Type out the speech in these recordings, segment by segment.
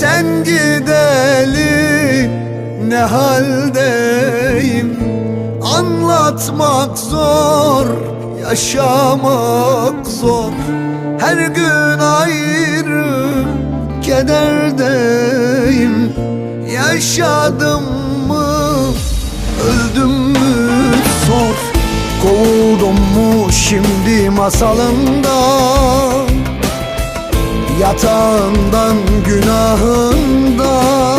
sen gideli ne haldeyim? Anlatmak zor, yaşamak zor. Her gün ayrı kederdeyim. Yaşadım mı, öldüm mü? Sor. Kovuldum mu şimdi masalımdan Yatağından günahından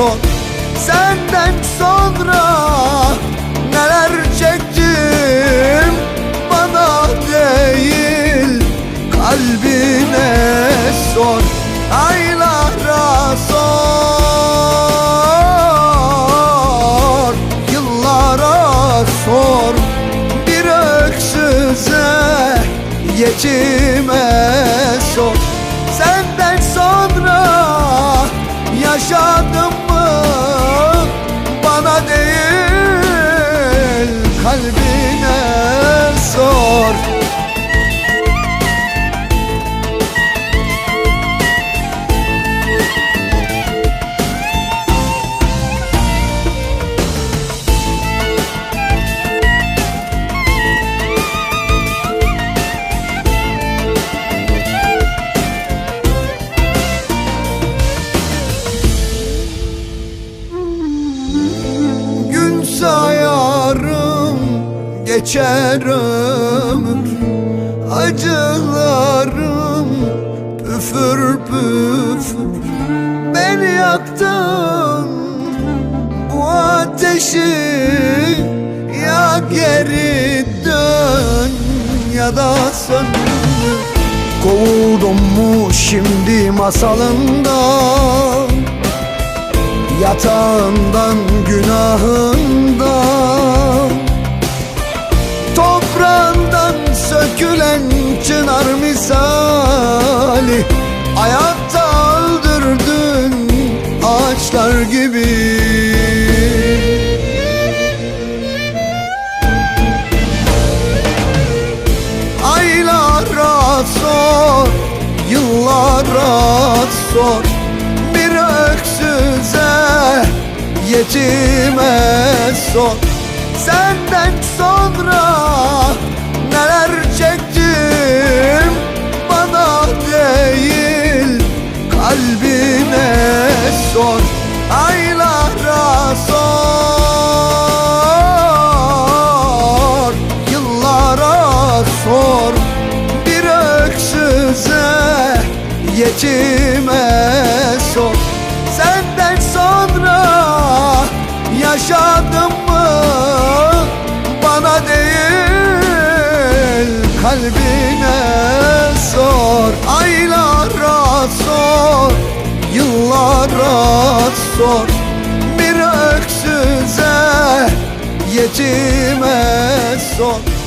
sor Senden sonra neler çektim Bana değil, kalbine sor Aylara sor, yıllara sor Bir öksüze, yetime sor yaşadım mı Bana geçer ömür. Acılarım püfür püfür. Beni yaktın bu ateşi Ya geri dön ya da söndür Kovuldum mu şimdi masalından Yatağından günahından sor Bir öksüze, yetime sor. Senden sonra neler çektim Bana değil, kalbine sor. Aylara sor, yıllara sor. Bir öksüze, yetime kalbine sor Aylara sor, yıllara sor. Bir öksüze, yetime sor